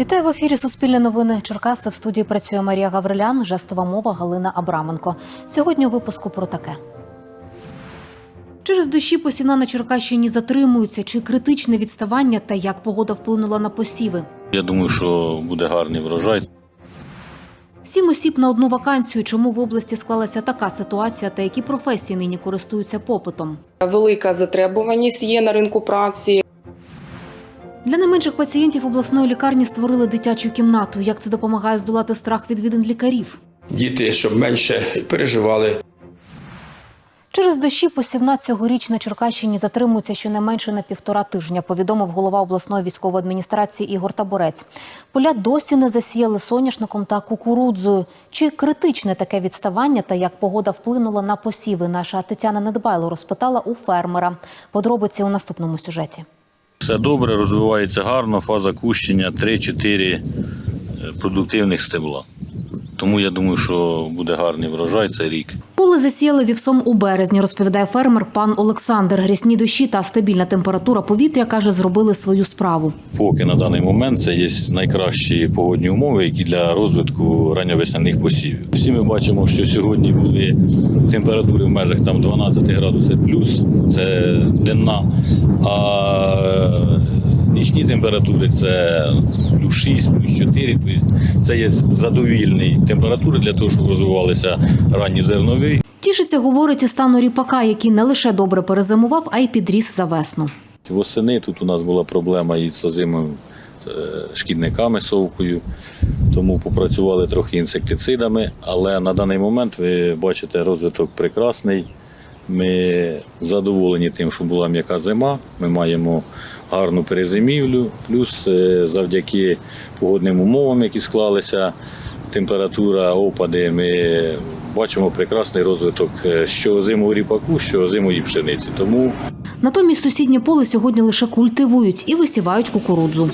Вітаю в ефірі Суспільне новини Черкаси. В студії працює Марія Гаврилян, жестова мова Галина Абраменко. Сьогодні у випуску про таке. Через дощі посівна на Черкащині затримуються. Чи критичне відставання та як погода вплинула на посіви? Я думаю, що буде гарний врожай. Сім осіб на одну вакансію. Чому в області склалася така ситуація та які професії нині користуються попитом? Велика затребуваність є на ринку праці. Для не менших пацієнтів обласної лікарні створили дитячу кімнату. Як це допомагає здолати страх відвідин лікарів? діти, щоб менше переживали. Через дощі посівна цьогоріч на Черкащині затримується щонайменше на півтора тижня, повідомив голова обласної військової адміністрації Ігор Таборець. Поля досі не засіяли соняшником та кукурудзою. Чи критичне таке відставання та як погода вплинула на посіви? Наша Тетяна Недбайло розпитала у фермера. Подробиці у наступному сюжеті. Все добре, розвивається гарно, фаза кущення 3-4 продуктивних стебла. Тому я думаю, що буде гарний врожай цей рік. Поле засіяли вівсом у березні, розповідає фермер пан Олександр. Грязні дощі та стабільна температура повітря каже, зробили свою справу. Поки на даний момент це є найкращі погодні умови, які для розвитку ранньовесняних посівів. Всі ми бачимо, що сьогодні були температури в межах там 12 градусів плюс, це денна. А нічні температури це плюс 6, плюс 4. Тобто це є задовільні температури для того, щоб розвивалися ранні зернові. Тішиться, говорить, і стану ріпака, який не лише добре перезимував, а й підріс за весну. Восени тут у нас була проблема із озимими е, шкідниками совкою, тому попрацювали трохи інсектицидами, але на даний момент ви бачите розвиток прекрасний. Ми задоволені тим, що була м'яка зима. Ми маємо гарну перезимівлю, плюс е, завдяки погодним умовам, які склалися, температура, опади, ми бачимо прекрасний розвиток е, що озимого ріпаку, що озимої пшениці. Тому Натомість сусіднє поле сьогодні лише культивують і висівають кукурудзу.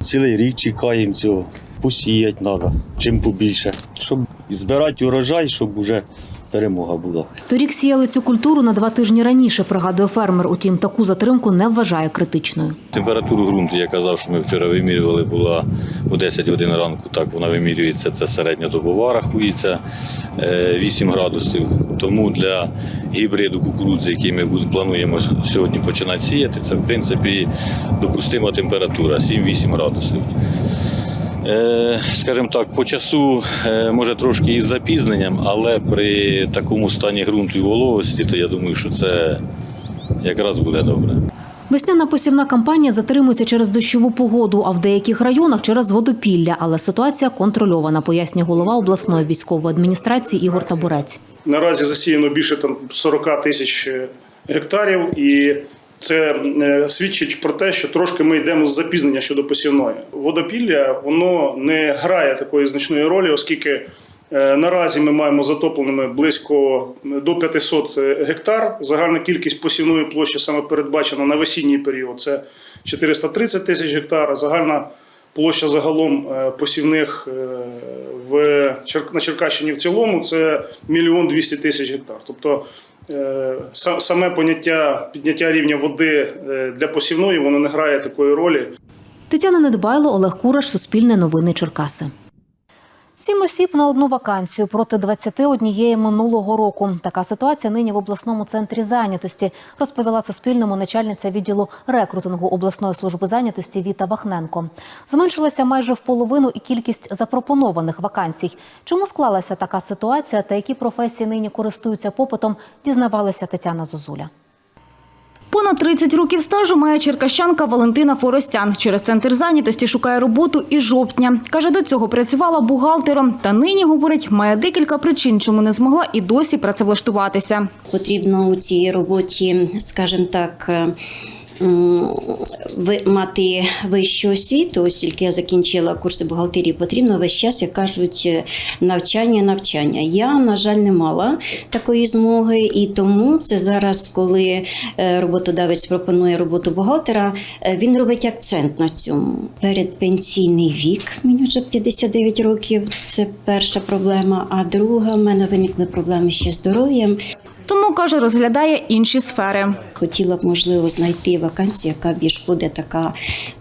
Цілий рік чекаємо цього. Посіяти треба, чим побільше. Щоб збирати урожай, щоб вже перемога була. Торік сіяли цю культуру на два тижні раніше, пригадує фермер. Утім, таку затримку не вважає критичною. Температуру ґрунту, я казав, що ми вчора вимірювали, була у 10 годин ранку. Так вона вимірюється. Це середньодобова рахується е, 8 градусів. Тому для гібриду кукурудзи, який ми плануємо сьогодні починати сіяти, це в принципі допустима температура 7-8 градусів. Е, Скажімо так, по часу е, може трошки із запізненням, але при такому стані ґрунту і вологості, то я думаю, що це якраз буде добре. Весняна посівна кампанія затримується через дощову погоду, а в деяких районах через водопілля. Але ситуація контрольована, пояснює голова обласної військової адміністрації Ігор Табурець. Наразі засіяно більше там 40 тисяч е, гектарів, і це е, свідчить про те, що трошки ми йдемо з запізнення щодо посівної. Водопілля воно не грає такої значної ролі, оскільки е, наразі ми маємо затопленими близько до 500 гектар. Загальна кількість посівної площі саме передбачена на весінній період. Це 430 тисяч гектар. Загальна площа загалом е, посівних е, в на Черкащині в цілому це мільйон 200 тисяч гектар. Тобто е, саме поняття підняття рівня води е, для посівної воно не грає такої ролі. Тетяна Недбайло, Олег Кураш, Суспільне новини Черкаси. Сім осіб на одну вакансію проти 21 минулого року. Така ситуація нині в обласному центрі зайнятості, розповіла Суспільному начальниця відділу рекрутингу обласної служби зайнятості Віта Вахненко. Зменшилася майже в половину і кількість запропонованих вакансій. Чому склалася така ситуація та які професії нині користуються попитом, дізнавалася Тетяна Зозуля. Понад 30 років стажу має черкащанка Валентина Форостян. Через центр зайнятості шукає роботу і жовтня. Каже, до цього працювала бухгалтером. Та нині, говорить, має декілька причин, чому не змогла і досі працевлаштуватися. Потрібно у цій роботі, скажімо так, е, мати вищу освіту, оскільки я закінчила курси бухгалтерії, потрібно весь час, як кажуть, навчання, навчання. Я, на жаль, не мала такої змоги, і тому це зараз, коли е, роботодавець пропонує роботу бухгалтера, е, він робить акцент на цьому. Передпенсійний вік, мені вже 59 років, це перша проблема. А друга, в мене виникли проблеми ще з здоров'ям. Тому каже, розглядає інші сфери. Хотіла б, можливо, знайти вакансію, яка більш буде така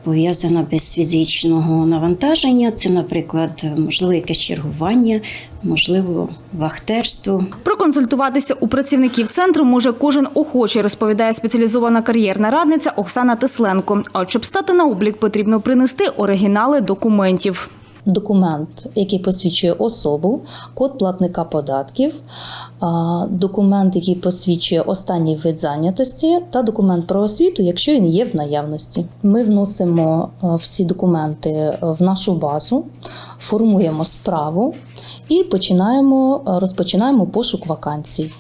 пов'язана без фізичного навантаження. Це, наприклад, можливо, якесь чергування, можливо, вахтерство. Проконсультуватися у працівників центру може кожен охочий, розповідає спеціалізована кар'єрна радниця Оксана Тесленко. А щоб стати на облік, потрібно принести оригінали документів. документ, який посвідчує особу, код платника податків, документ, який посвідчує останній вид зайнятості, та документ про освіту, якщо він є в наявності. Ми вносимо всі документи в нашу базу, формуємо справу і починаємо розпочинаємо пошук вакансій.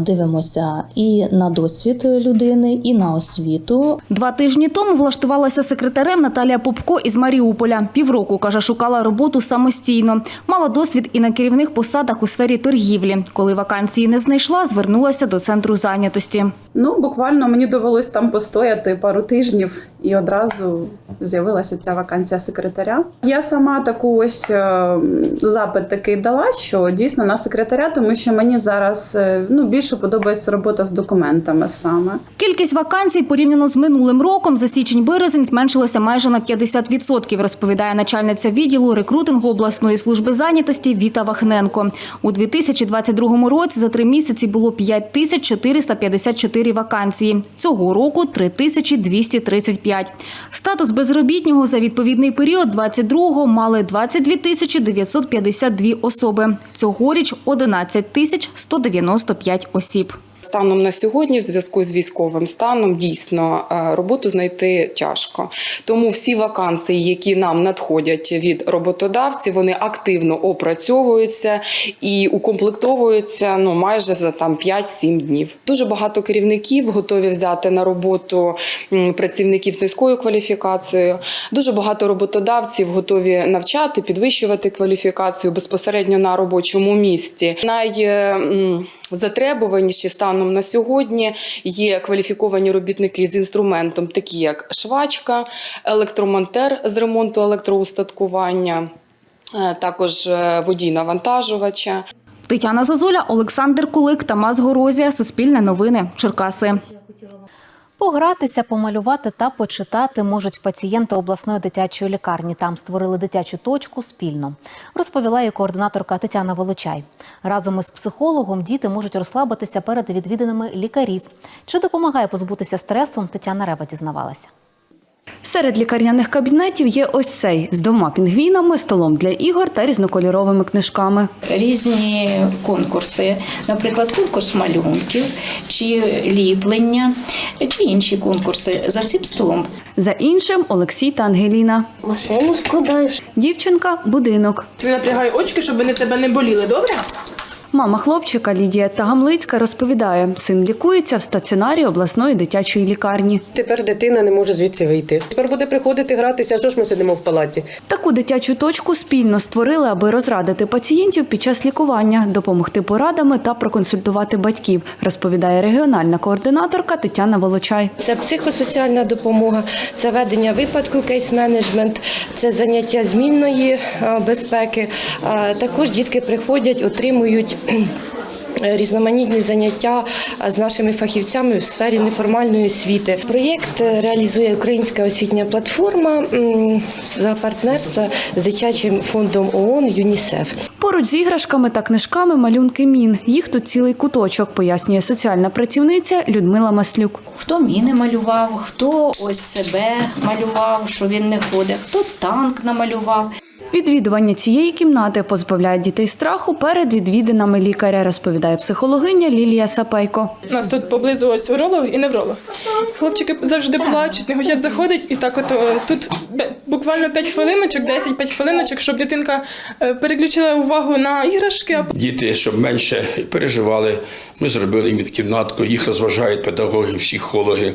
Дивимося і на досвід людини, і на освіту, Два тижні тому влаштувалася секретарем Наталія Попко із Маріуполя. Півроку, каже, шукала роботу самостійно. Мала досвід і на керівних посадах у сфері торгівлі. Коли вакансії не знайшла, звернулася до центру зайнятості. Ну, буквально мені довелось там постояти пару тижнів, і одразу з'явилася ця вакансія секретаря. Я сама таку ось е, запит такий дала, що дійсно на секретаря, тому що мені зараз е, ну, більше подобається робота з документами саме. Кількість вакансій порівняно з минулим роком за січень-березень зменшилася майже на 50%, розповідає начальниця відділу рекрутингу обласної служби зайнятості Віта Вахненко. У 2022 році за три місяці було 5454 вакансії. Цього року 3235. Статус безробітнього за відповідний період 22-го мали 22 тисячі 952 особи. Цьогоріч 11 тисяч 195 осіб. Станом на сьогодні, в зв'язку з військовим станом, дійсно е, роботу знайти тяжко. Тому всі вакансії, які нам надходять від роботодавців, вони активно опрацьовуються і укомплектовуються ну майже за там 5-7 днів. Дуже багато керівників готові взяти на роботу працівників з низькою кваліфікацією. Дуже багато роботодавців готові навчати, підвищувати кваліфікацію безпосередньо на робочому місці. Най м, Затребуваніші станом на сьогодні є кваліфіковані робітники з інструментом, такі як швачка, електромонтер з ремонту електроустаткування, е, також е, водій навантажувача. Тетяна Зазуля, Олександр Кулик, Тамас Горозія. Суспільне новини. Черкаси. Погратися, помалювати та почитати можуть пацієнти обласної дитячої лікарні. Там створили дитячу точку спільно. Розповіла її координаторка Тетяна Волочай. Разом із психологом діти можуть розслабитися перед відвіданими лікарів. Чи допомагає позбутися стресу? Тетяна Рева дізнавалася. Серед лікарняних кабінетів є ось цей з двома пінгвінами, столом для ігор та різнокольоровими книжками. різні конкурси, наприклад, конкурс малюнків чи ліплення, чи інші конкурси за цим столом. За іншим Олексій та Ангеліна. Машину складаєш. Дівчинка будинок. Ти напрягай очки, щоб вони в тебе не боліли, добре? Мама хлопчика Лідія Тагамлицька розповідає, син лікується в стаціонарі обласної дитячої лікарні. Тепер дитина не може звідси вийти. Тепер буде приходити гратися, а що ж ми сидимо в палаті? Таку дитячу точку спільно створили, аби розрадити пацієнтів під час лікування, допомогти порадами та проконсультувати батьків, розповідає регіональна координаторка Тетяна Волочай. Це психосоціальна допомога, це ведення випадку, кейс-менеджмент, це заняття змінної безпеки. Також дітки приходять, отримують. Різноманітні заняття е, з нашими фахівцями в сфері неформальної освіти. Проєкт е, реалізує Українська освітня платформа за партнерства з дитячим фондом ООН ЮНІСЕФ. Поруч з іграшками та книжками малюнки мін. Їх тут цілий куточок, пояснює соціальна працівниця Людмила Маслюк. Хто міни малював, хто ось себе малював, що він не ходить, хто танк намалював. Відвідування цієї кімнати позбавляє дітей страху перед відвідинами лікаря, розповідає психологиня Лілія Сапейко. У нас тут поблизу ось уролог і невролог. Хлопчики завжди плачуть, не хочуть заходити, і так от тут бе- буквально 5 хвилиночок, 10-5 хвилиночок, щоб дитинка е, переключила увагу на іграшки, а Діти, щоб менше переживали, ми зробили їм кімнатку, їх розважають педагоги, психологи,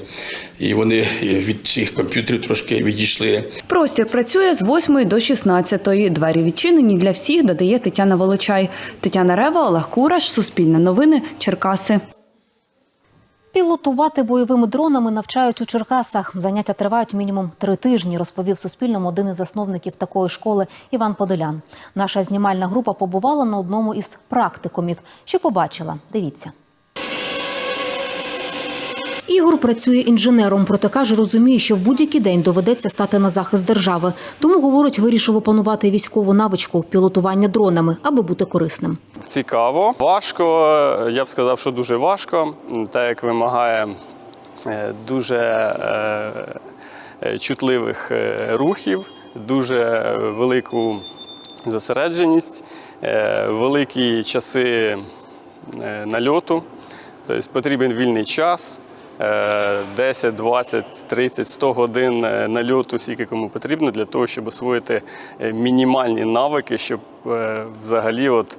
і вони від цих комп'ютерів трошки відійшли. Простір працює з 8 до 16. Двері відчинені для всіх, додає Тетяна Волочай. Тетяна Рева, Олег Кураш, Суспільне новини, Черкаси. Пілотувати бойовими дронами навчають у Черкасах. Заняття тривають мінімум три тижні, розповів Суспільному один із засновників такої школи Іван Подолян. Наша знімальна група побувала на одному із практикумів. Що побачила? Дивіться. Ігор працює інженером, проте каже, розуміє, що в будь-який день доведеться стати на захист держави. Тому говорить, вирішив опанувати військову навичку пілотування дронами, аби бути корисним. Цікаво, важко. Я б сказав, що дуже важко, так як вимагає е, дуже е, е, чутливих рухів, дуже велику зосередженість, великі часи нальоту. Тобто потрібен вільний час. Е, 10, 20, 30, 100 годин е, нальоту, скільки кому потрібно, для того, щоб освоїти е, мінімальні навики, щоб е, взагалі от,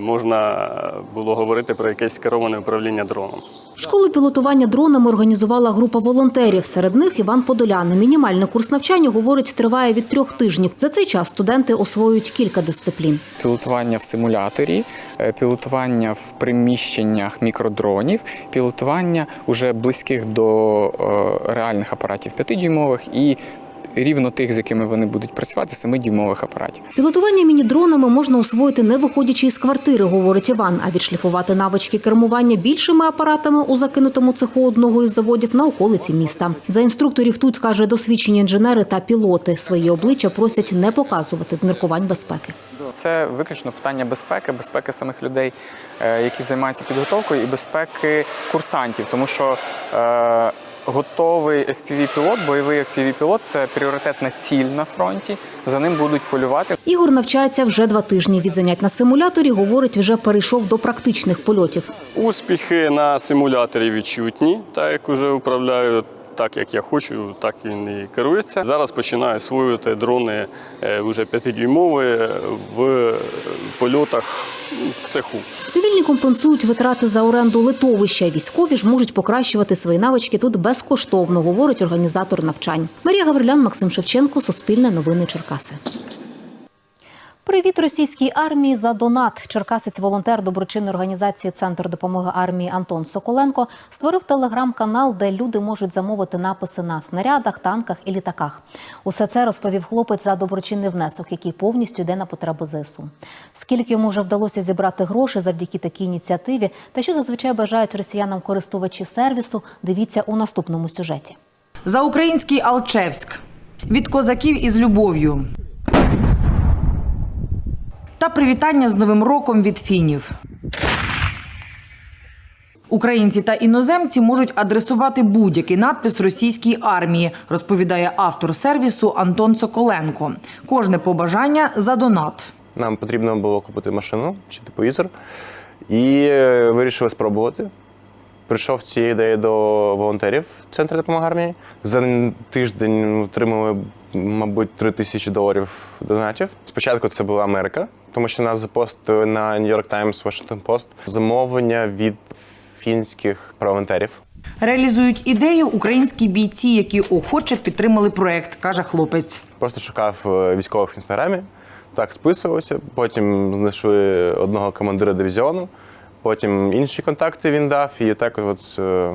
можна було говорити про якесь кероване управління дроном. Школу пілотування дронами організувала група волонтерів. Серед них Іван Подоляни. Мінімальний курс навчання, говорить, триває від трьох тижнів. За цей час студенти освоюють кілька дисциплін. пілотування в симуляторі, е, пілотування в приміщеннях мікродронів, пілотування уже близьких до е, реальних апаратів 5-дюймових і рівно тих, з якими вони будуть працювати, 7-дюймових апаратів. Пілотування міні-дронами можна освоїти не виходячи із квартири, говорить Іван. А відшліфувати навички кермування більшими апаратами у закинутому цеху одного із заводів на околиці міста. За інструкторів тут каже досвідчені інженери та пілоти. Свої обличчя просять не показувати з міркувань безпеки. Це виключно питання безпеки, безпеки самих людей, е, які займаються підготовкою, і безпеки курсантів, тому що е, готовий FPV-пілот, бойовий FPV-пілот – це пріоритетна ціль на фронті. За ним будуть полювати. Ігор навчається вже два тижні. Від занять на симуляторі говорить, вже перейшов до практичних польотів. Успіхи на симуляторі відчутні, так як вже управляю. Так як я хочу, так він і керується. Зараз починаю освоювати дрони е, вже 5-дюймові в польотах в цеху. Цивільні компенсують витрати за оренду литовища. Військові ж можуть покращувати свої навички тут безкоштовно, говорить організатор навчань. Марія Гаврилян, Максим Шевченко, Суспільне новини Черкаси. Привіт російській армії за донат. Черкасець волонтер доброчинної організації Центр допомоги армії Антон Соколенко створив телеграм-канал, де люди можуть замовити написи на снарядах, танках і літаках. Усе це розповів хлопець за доброчинний внесок, який повністю йде на потреби ЗСУ. Скільки йому вже вдалося зібрати грошей завдяки такій ініціативі, та що зазвичай бажають росіянам користувачі сервісу, дивіться у наступному сюжеті. За український Алчевськ. Від козаків із любов'ю. Та привітання з Новим роком від фінів. Українці та іноземці можуть адресувати будь-який надпис російській армії, розповідає автор сервісу Антон Соколенко. Кожне побажання за донат. Нам потрібно було купити машину чи тепловізор. І е, вирішили спробувати. Прийшов з цією ідеєю до волонтерів Центру допомоги армії. За тиждень отримали, мабуть, 3 тисячі доларів донатів. Спочатку це була Америка, тому що нас запостили на New York Times, Washington Post замовлення від фінських парламентарів. Реалізують ідею українські бійці, які охоче підтримали проект, каже хлопець. Просто шукав е, військових в інстаграмі, так списувався. Потім знайшли одного командира дивізіону, потім інші контакти він дав, і так от е,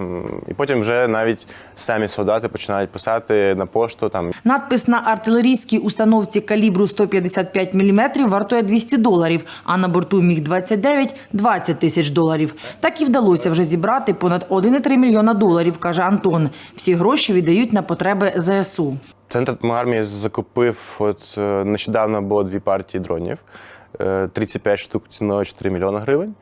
і потім вже навіть самі солдати починають писати на пошту там. Надпис на артилерійській установці калібру 155 мм вартує 200 доларів, а на борту Міг-29 – 20 тисяч доларів. Так і вдалося вже зібрати понад 1,3 мільйона доларів, каже Антон. Всі гроші віддають на потреби ЗСУ. Центр армії закупив от е, нещодавно було дві партії дронів, е, 35 штук ціною 4 мільйони гривень.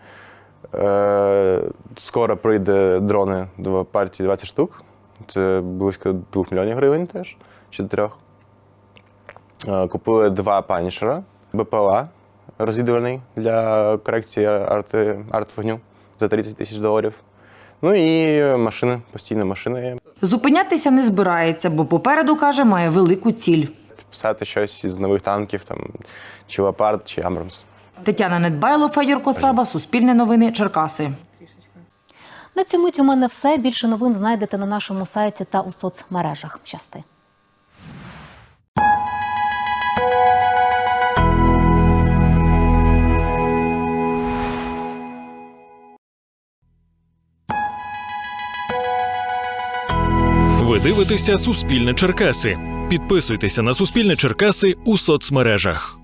Е, Скоро прийде дрони до партії 20 штук. Це близько 2 мільйонів гривень теж, чи 3. Е, Купили два панішера, БПЛА розвідувальний для корекції арти, арт-вогню за 30 тисяч доларів. Ну і машини, постійно машини. Зупинятися не збирається, бо попереду, каже, має велику ціль. Писати щось із нових танків, там, чи Леопард, чи Амбрамс. Тетяна Недбайло, Федір Коцаба, Суспільне новини, Черкаси. На цю мить у мене все. Більше новин знайдете на нашому сайті та у соцмережах. Щасти. Ви дивитеся Суспільне Черкаси. Підписуйтеся на Суспільне Черкаси у соцмережах.